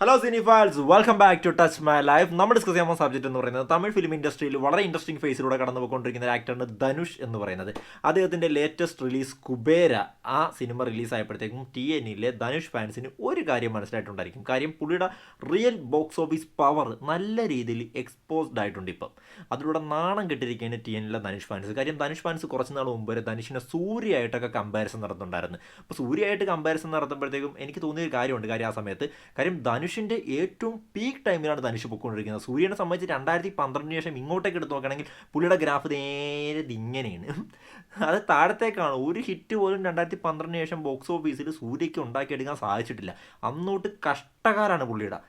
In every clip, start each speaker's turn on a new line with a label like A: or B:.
A: Hello cinephiles welcome back to touch my life നമ്മൾ discuss ചെയ്യാൻ subject എന്ന് പറയുന്നത് തമിഴ് ഫിലിം ഇൻഡസ്ട്രിയിൽ വളരെ ഇൻട്രസ്റ്റിംഗ് ഫേസിലൂടെ കടന്നു പോയിക്കൊണ്ടിരിക്കുന്ന ഒരു ആക്ടറാണ് ധനുഷ് എന്ന് പറയുന്നത്. അദ്ദേഹത്തിന്റെ ലേറ്റസ്റ്റ് റിലീസ് കുബേര ആ സിനിമ റിലീസായപ്പോഴത്തേക്കും ടി എന്നിലെ ധനുഷ് ഫാൻസിന് ഒരു കാര്യം മനസ്സിലായിട്ടുണ്ടായിരിക്കും. കാര്യം പുള്ളിയുടെ റിയൽ ബോക്സ് ഓഫീസ് പവർ നല്ല രീതിയിൽ എക്സ്പോസ്ഡ് ആയിട്ടുണ്ട് ഇപ്പം. അതിലൂടെ നാണം കെട്ടിരിക്കുകയാണ് ടി എനിലെ ധനുഷ് ഫാൻസ് കാര്യം ധനുഷ് ഫാൻസ് കുറച്ച് നാൾ മുമ്പ് വരെ ധനുഷിനെ സൂര്യയായിട്ടൊക്കെ കമ്പാരിസൺ നടത്തുന്നുണ്ടായിരുന്നു. അപ്പോൾ സൂര്യയായിട്ട് കമ്പാരിസൺ നടത്തുമ്പോഴത്തേക്കും എനിക്ക് തോന്നിയ ഒരു കാര്യമുണ്ട് കാര്യം ആ സമയത്ത്. കാര്യം ധനുഷിന്റെ ഏറ്റവും പീക്ക് ടൈമിലാണ് ധനുഷ് പൊയ്ക്കൊണ്ടിരിക്കുന്നത്. സൂര്യനെ സംബന്ധിച്ച് രണ്ടായിരത്തി പന്ത്രണ്ടിന് ശേഷം ഇങ്ങോട്ടേക്ക് എടുത്ത് നോക്കുകയാണെങ്കിൽ പുള്ളിയുടെ ഗ്രാഫ് നേരെ ഇങ്ങനെയാണ്. അത് താഴത്തേക്കാണ്. ഒരു ഹിറ്റ് പോലും രണ്ടായിരത്തി പന്ത്രണ്ടിന് ശേഷം ബോക്സ് ഓഫീസിൽ സൂര്യയ്ക്ക് ഉണ്ടാക്കിയെടുക്കാൻ സാധിച്ചിട്ടില്ല. അന്നോട്ട് കഷ്ടകാരാണ് പുള്ളിയുടെ.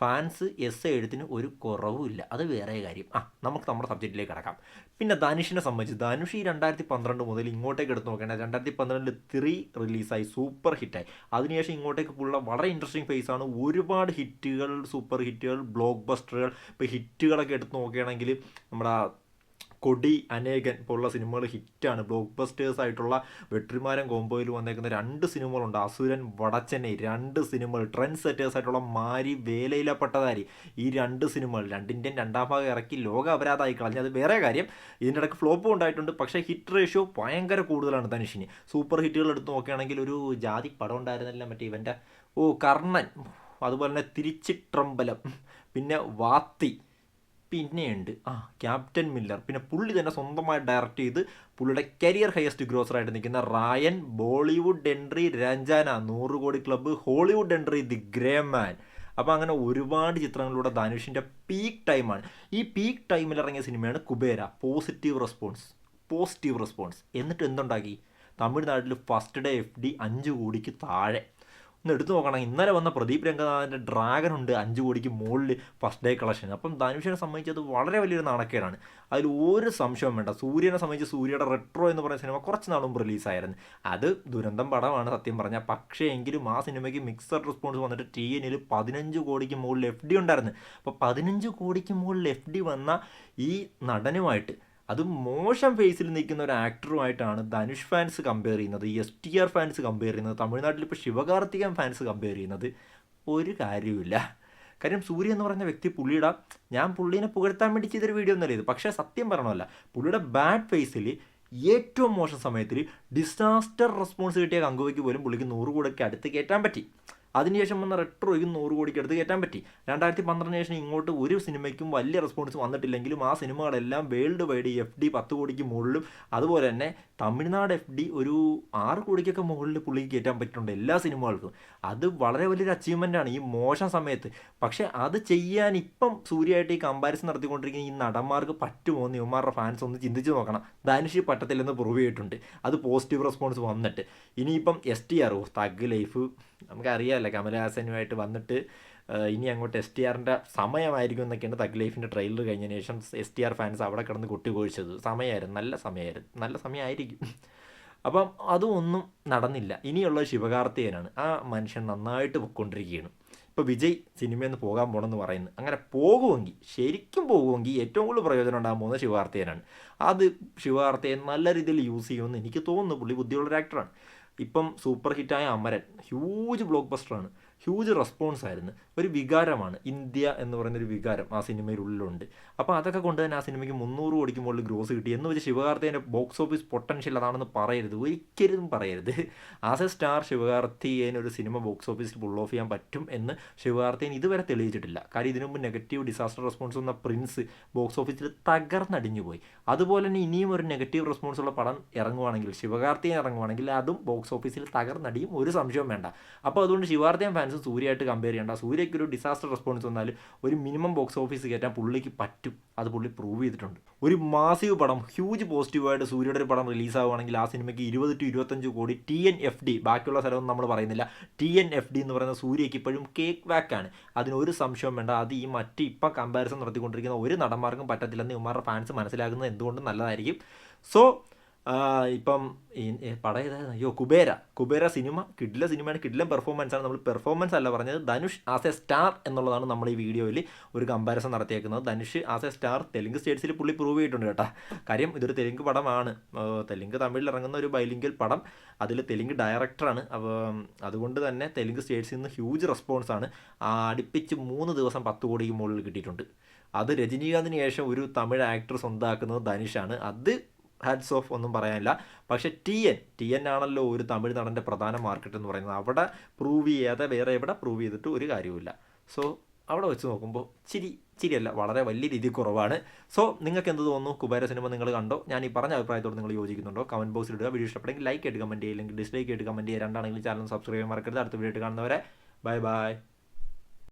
A: ഫാൻസ് എസ് എഴുത്തിന് ഒരു കുറവുമില്ല. അത് വേറെ കാര്യം. ആ നമുക്ക് നമ്മുടെ സബ്ജക്റ്റിലേക്ക് കിടക്കാം. പിന്നെ ധനുഷിനെ സംബന്ധിച്ച് ധനുഷ് ഈ രണ്ടായിരത്തി പന്ത്രണ്ട് മുതൽ ഇങ്ങോട്ടേക്ക് എടുത്ത് നോക്കേണ്ട രണ്ടായിരത്തി പന്ത്രണ്ടിൽ ത്രീ റിലീസായി സൂപ്പർ ഹിറ്റായി അതിനുശേഷം ഇങ്ങോട്ടേക്ക് പുള്ള വളരെ ഇൻട്രസ്റ്റിംഗ് ഫേസ് ആണ്. ഒരുപാട് ഹിറ്റുകൾ സൂപ്പർ ഹിറ്റുകൾ ബ്ലോക്ക് ബസ്റ്ററുകൾ ഇപ്പോൾ ഹിറ്റുകളൊക്കെ എടുത്ത് നോക്കുകയാണെങ്കിൽ നമ്മുടെ കൊടി അനേകൻ പോലുള്ള സിനിമകൾ ഹിറ്റാണ്. ബ്ലോക്ക് ബസ്റ്റേഴ്സ് ആയിട്ടുള്ള വെട്രിമാരൻ കോമ്പോയിൽ വന്നേക്കുന്ന രണ്ട് സിനിമകളുണ്ട്. അസുരൻ വടച്ചെന്നൈ രണ്ട് സിനിമകൾ. ട്രെൻഡ് സെറ്റേഴ്സ് ആയിട്ടുള്ള മാരി വേലയിലപ്പെട്ടതാരി. ഈ രണ്ട് സിനിമകൾ രണ്ടിന്റെയും രണ്ടാം ഭാഗം ഇറക്കി ലോക അപരാധമായി കളഞ്ഞ്. അത് വേറെ കാര്യം ഇതിന്റെ ഇടയ്ക്ക് ഫ്ലോപ്പും ഉണ്ടായിട്ടുണ്ട്. പക്ഷേ ഹിറ്റ് റേഷ്യോ ഭയങ്കര കൂടുതലാണ് ധനുഷിന് സൂപ്പർ ഹിറ്റുകൾ എടുത്ത് നോക്കുകയാണെങ്കിൽ ഒരു ജാതി പടം ഉണ്ടായിരുന്നില്ല മറ്റേ ഇവന്റെ ഓ കർണൻ. അതുപോലെ തന്നെ തിരിച്ചിട്രമ്പലം. പിന്നെ വാത്തി. പിന്നെയുണ്ട്. ആ ക്യാപ്റ്റൻ മില്ലർ. പിന്നെ പുള്ളി തന്നെ സ്വന്തമായി ഡയറക്റ്റ് ചെയ്ത് പുള്ളിയുടെ കരിയർ ഹയസ്റ്റ് ഗ്രോസറായിട്ട് നിൽക്കുന്ന റായൻ ബോളിവുഡ് എൻട്രി രഞ്ജാന നൂറ് കോടി club Hollywood entry the Gray man. അപ്പോൾ അങ്ങനെ ഒരുപാട് ചിത്രങ്ങളിലൂടെ ധനുഷിന്റെ പീക്ക് ടൈമാണ് ഈ പീക്ക് ടൈമിൽ ഇറങ്ങിയ സിനിമയാണ് Kubera positive response positive response എന്നിട്ട് എന്തുണ്ടാക്കി? തമിഴ്നാട്ടിൽ ഫസ്റ്റ് ഡേ എഫ് ഡി അഞ്ച് കോടിക്ക് താഴെ. ഒന്ന് എടുത്തു നോക്കണം. ഇന്നലെ വന്ന പ്രദീപ് രംഗനാഥന്റെ ഡ്രാഗൺ ഉണ്ട് അഞ്ച് കോടിക്ക് മുകളിൽ ഫസ്റ്റ് ഡേ കളക്ഷൻ അപ്പം ധനുഷിനെ സംബന്ധിച്ചത് വളരെ വലിയൊരു നാണക്കേടാണ്. അതിൽ ഒരു സംശയവും വേണ്ട. സൂര്യനെ സംബന്ധിച്ച് സൂര്യയുടെ റെട്രോ എന്ന് പറയുന്ന സിനിമ കുറച്ച് നാളും റിലീസായിരുന്നു അത് ദുരന്തം പടമാണ് സത്യം പറഞ്ഞാൽ പക്ഷേ എങ്കിലും ആ സിനിമയ്ക്ക് മിക്സഡ് റെസ്പോൺസ് വന്നിട്ട് ടി എനിൽ പതിനഞ്ച് കോടിക്ക് മുകളിൽ എഫ് ഡി ഉണ്ടായിരുന്നു. അപ്പോൾ പതിനഞ്ച് കോടിക്ക് മുകളിൽ എഫ് ഡി വന്ന ഈ നടനുമായിട്ട് അത് മോശം ഫേസിൽ നിൽക്കുന്ന ഒരു ആക്ടറുമായിട്ടാണ് ധനുഷ് ഫാൻസ് കമ്പയർ ചെയ്യുന്നത് S T R fans compare ചെയ്യുന്നത് തമിഴ്നാട്ടിൽ ഇപ്പോൾ ശിവകാർത്തികൻ ഫാൻസ് കമ്പയർ ചെയ്യുന്നത്. ഒരു കാര്യവുമില്ല. കാര്യം സൂര്യ എന്ന് പറഞ്ഞ വ്യക്തി പുള്ളിയുടെ ഞാൻ പുള്ളീനെ പുകഴ്ത്താൻ വേണ്ടി ചെയ്തൊരു വീഡിയോ ഒന്നല്ല ഇത്? പക്ഷേ സത്യം പറഞ്ഞല്ല പുള്ളിയുടെ ബാഡ് ഫേസിൽ ഏറ്റവും മോശം സമയത്തിൽ ഡിസാസ്റ്റർ റെസ്പോൺസ് കിട്ടിയ കങ്കുവയ്ക്ക് പോലും പുള്ളിക്ക് നൂറ് കൂടൊക്കെ അടുത്ത് കയറ്റാൻ പറ്റി. അതിനുശേഷം വന്ന റെട്രോയ്ക്കും നൂറ് കോടിക്ക് അടുത്ത് കയറ്റാൻ പറ്റി. രണ്ടായിരത്തി പന്ത്രണ്ടിന് ശേഷം ഇങ്ങോട്ട് ഒരു സിനിമയ്ക്കും വലിയ റെസ്പോൺസ് വന്നിട്ടില്ലെങ്കിലും ആ സിനിമകളെല്ലാം വേൾഡ് വൈഡ് എഫ് ഡി പത്ത് കോടിക്ക് മുകളിലും അതുപോലെ തന്നെ തമിഴ്നാട് എഫ് ഡി ഒരു ആറ് കോടിക്കൊക്കെ മുകളിൽ പുള്ളിക്ക് കയറ്റാൻ പറ്റിയിട്ടുണ്ട് എല്ലാ സിനിമകൾക്കും. അത് വളരെ വലിയൊരു ആണ് ഈ മോശം സമയത്ത്. പക്ഷേ അത് ചെയ്യാൻ ഇപ്പം സൂര്യയായിട്ട് ഈ കമ്പാരിസൺ നടത്തിക്കൊണ്ടിരിക്കുന്ന ഈ നടന്മാർക്ക് പറ്റുമോ എന്ന് ഇവന്മാരുടെ ഫാൻസ് ഒന്ന് ചിന്തിച്ച് നോക്കണം. ധനുഷ് പറ്റത്തില്ലെന്ന് പ്രൂവ് ചെയ്തിട്ടുണ്ട്. അത് പോസിറ്റീവ് റെസ്പോൺസ് വന്നിട്ട്. ഇനിയിപ്പം S T R thug life നമുക്കറിയാമല്ലോ കമലഹാസനുമായിട്ട് വന്നിട്ട് ഇനി അങ്ങോട്ട് എസ് ടി ആറിന്റെ സമയമായിരിക്കും എന്നൊക്കെയാണ് തഗ് ലൈഫിന്റെ ട്രെയിലർ കഴിഞ്ഞതിന് ശേഷം എസ് ടി ആർ ഫാൻസ് അവിടെ കിടന്ന് കൊട്ടിക്കൊഴിച്ചത് സമയമായിരുന്നു നല്ല സമയമായിരുന്നു നല്ല സമയമായിരിക്കും അപ്പം അതും ഒന്നും നടന്നില്ല ഇനിയുള്ള ശിവകാർത്തികനാണ് ആ മനുഷ്യൻ നന്നായിട്ട് പൊയ്ക്കൊണ്ടിരിക്കുകയാണ് ഇപ്പോൾ വിജയ് സിനിമയിൽ നിന്ന് പോകാൻ പോകണമെന്ന് പറയുന്നു അങ്ങനെ പോകുമെങ്കിൽ ശരിക്കും പോകുമെങ്കിൽ ഏറ്റവും കൂടുതൽ പ്രയോജനം ഉണ്ടാകാൻ പോകുന്നത് ശിവകാർത്തികനാണ് അത് ശിവകാർത്തികൻ നല്ല രീതിയിൽ യൂസ് ചെയ്യുമെന്ന് എനിക്ക് തോന്നുന്നു പുള്ളി ബുദ്ധിയുള്ള ഒരു ആക്ടറാണ് ഇപ്പം സൂപ്പർ ഹിറ്റായ അമരൻ. ഹ്യൂജ് ബ്ലോക്ക് ബസ്റ്ററാണ് ഹ്യൂജ് റെസ്പോൺസ് ആയിരുന്നു. ഒരു വികാരമാണ്. ഇന്ത്യ എന്ന് പറയുന്നൊരു വികാരം ആ സിനിമയിലുള്ളിലുണ്ട് അപ്പോൾ അതൊക്കെ കൊണ്ട് തന്നെ ആ സിനിമയ്ക്ക് മുന്നൂറ് കോടിക്ക് മുകളിൽ ഗ്രോസ് കിട്ടി. എന്ന് വെച്ച് ശിവകാർത്തിന്റെ ബോക്സ് ഓഫീസ് പൊട്ടൻഷ്യൽ അതാണെന്ന് പറയരുത്. ഒരിക്കലും പറയരുത്. ആസ് എ സ്റ്റാർ ശിവകാർത്തിയേന് ഒരു സിനിമ ബോക്സ് ഓഫീസിൽ പുൾ ഓഫ് ചെയ്യാൻ പറ്റും എന്ന് ശിവകാർത്തിയൻ ഇതുവരെ തെളിയിച്ചിട്ടില്ല. കാര്യം ഇതിനു മുമ്പ് നെഗറ്റീവ് ഡിസാസ്റ്റർ റെസ്പോൺസ് വന്ന പ്രിൻസ് ബോക്സ് ഓഫീസിൽ തകർന്നടിഞ്ഞു പോയി. അതുപോലെ തന്നെ ഇനിയും ഒരു നെഗറ്റീവ് റെസ്പോൺസ് ഉള്ള പടം ഇറങ്ങുവാണെങ്കിൽ ശിവകാർത്തിയൻ ഇറങ്ങുവാണെങ്കിൽ അതും ബോക്സ് ഓഫീസിൽ തകർന്നടിയും ഒരു സംശയവും വേണ്ട. അപ്പോൾ അതുകൊണ്ട് ശിവാർത്തിയൻ ഫാൻസ് സൂര്യയായിട്ട് കമ്പയർ ചെയ്യേണ്ട. സൂര്യയ്ക്ക് ഒരു ഡിസാസ്റ്റർ റെസ്പോൺസ് വന്നാൽ ഒരു മിനിമം ബോക്സ് ഓഫീസ് കയറ്റാൻ പുള്ളിക്ക് പറ്റും. അത് പുള്ളി പ്രൂവ് ചെയ്തിട്ടുണ്ട്. ഒരു മാസീവ് പടം ഹ്യൂജ് പോസിറ്റീവായിട്ട് സൂര്യയുടെ ഒരു പടം റിലീസാവുകയാണെങ്കിൽ ആ സിനിമയ്ക്ക് ഇരുപത് ടു ഇരുപത്തഞ്ച് കോടി ടി എൻ എഫ് ഡി ബാക്കിയുള്ള സ്ഥലമൊന്നും നമ്മൾ പറയുന്നില്ല. ടി എൻ എഫ് ഡി എന്ന് പറയുന്ന സൂര്യയ്ക്ക് ഇപ്പോഴും കേക്ക് വാക്കാണ് അതിനൊരു സംശയം വേണ്ട. അത് ഈ മറ്റ് ഇപ്പം കമ്പാരിസൺ നടത്തിക്കൊണ്ടിരിക്കുന്ന ഒരു നടന്മാർക്കും പറ്റത്തില്ലെന്ന് ഇവന്മാരുടെ ഫാൻസ് മനസ്സിലാക്കുന്നത് എന്തുകൊണ്ടും നല്ലതായിരിക്കും. സോ ഇപ്പം പടം ഏതായിരുന്നു? അയ്യോ കുബേര. കുബേര സിനിമ കിഡിലെ സിനിമയാണ്. കിഡിലെ പെർഫോമൻസ് ആണ്. നമ്മൾ പെർഫോമൻസ് അല്ല പറഞ്ഞത്. ധനുഷ് ആസ് എ സ്റ്റാർ എന്നുള്ളതാണ് നമ്മൾ ഈ വീഡിയോയിൽ ഒരു comparison നടത്തിയേക്കുന്നത്. Dhanush as a star Telugu സ്റ്റേറ്റ്സിൽ പുള്ളി പ്രൂവ് ചെയ്തിട്ടുണ്ട് കേട്ടോ. കാര്യം ഇതൊരു തെലുങ്ക് പടമാണ്. തെലുങ്ക് തമിഴിൽ ഇറങ്ങുന്ന ഒരു ബൈലിംഗൽ പടം. അതിൽ തെലുങ്ക് ഡയറക്ടറാണ് അപ്പോൾ അതുകൊണ്ട് തന്നെ തെലുങ്ക് സ്റ്റേറ്റ്സിൽ നിന്ന് ഹ്യൂജ് റെസ്പോൺസാണ് അടുപ്പിച്ച് മൂന്ന് ദിവസം പത്ത് കോടിക്ക് മുകളിൽ കിട്ടിയിട്ടുണ്ട്. അത് രജനീകാന്തിന് ശേഷം ഒരു തമിഴ് ആക്ടർ സ്വന്തമാക്കുന്നത് ധനുഷാണ് അത് ഹാറ്റ്സ് ഓഫ് ഒന്നും പറയാനില്ല. പക്ഷേ ടി എൻ ടി എൻ ആണല്ലോ ഒരു തമിഴ് നടന്റെ പ്രധാന മാർക്കറ്റ് എന്ന് പറയുന്നത്. അവിടെ പ്രൂവ് ചെയ്യാതെ വേറെ എവിടെ പ്രൂവ് ചെയ്തിട്ട് ഒരു കാര്യവുമില്ല. സോ അവിടെ വെച്ച് നോക്കുമ്പോൾ ചിരി ചിരിയല്ല വളരെ വലിയ രീതി കുറവാണ്. സോ നിങ്ങൾക്ക് എന്ത് തോന്നുന്നു? കുബേര സിനിമ നിങ്ങൾ കണ്ടോ? ഞാൻ ഈ പറഞ്ഞ അഭിപ്രായത്തോട് നിങ്ങൾ യോജിക്കുന്നുണ്ടോ? കമന്റ് ബോക്സിൽ ഇടുക. വീഡിയോ ഇഷ്ടപ്പെടുമെങ്കിൽ ലൈക്ക് ആയിട്ട് കമന്റ് ചെയ്യുക. അല്ലെങ്കിൽ ഡിസ്ലൈക്ക് ആയിട്ട് കമന്റ് ചെയ്യുക. രണ്ടാണെങ്കിലും ചാനൽ സബ്സ്ക്രൈബ് മറക്കരുത്. അടുത്ത വീഡിയോ കാണുന്നവരെ ബൈ ബൈ